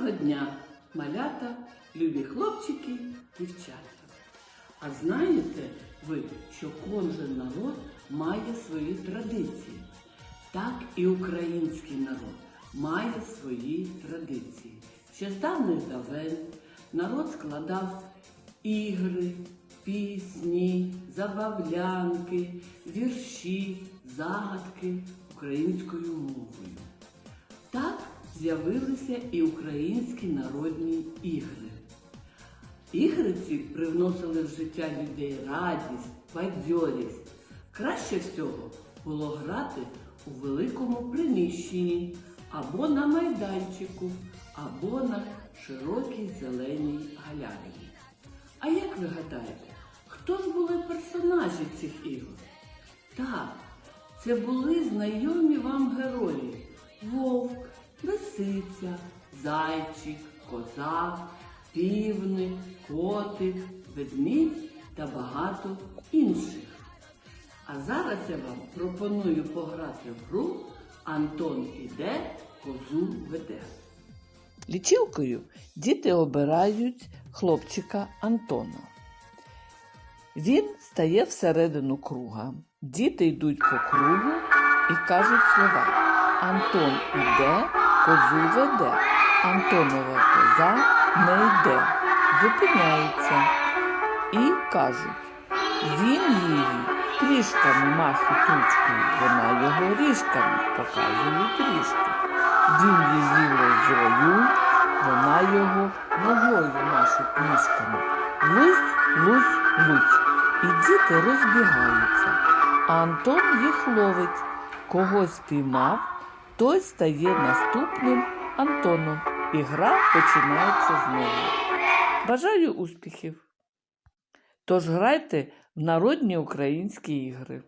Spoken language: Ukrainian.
Доброго дня, малята, любі хлопчики, дівчата. А знаєте ви, що кожен народ має свої традиції? Так і український народ має свої традиції. Ще давних давен народ складав ігри, пісні, забавлянки, вірші, загадки українською мовою. Так з'явилися і українські народні ігри. Ігри ці привносили в життя людей радість, бадьорість. Краще всього було грати у великому приміщенні або на майданчику, або на широкій зеленій галявині. А як ви гадаєте, хто ж були персонажі цих ігор? Так, це були знайомі вам герої вовк, лисиця, зайчик, козак, півник, котик, ведмідь та багато інших. А зараз я вам пропоную пограти в гру Антон іде, козу веде. Лічилкою діти обирають хлопчика Антона. Він стає всередину круга. Діти йдуть по кругу і кажуть слова. Антон іде, козу веде. Антонова коза не йде. Зупиняються і кажуть. Він її трішками махить ручкою, вона його ріжками показує трішки. Він її лозою, вона його ногою машить ніжками. Лусь, лусь, лусь. І діти розбігаються. А Антон їх ловить. Когось спіймав, той стає наступним Антоном. І гра починається знову. Бажаю успіхів! Тож грайте в народні українські ігри.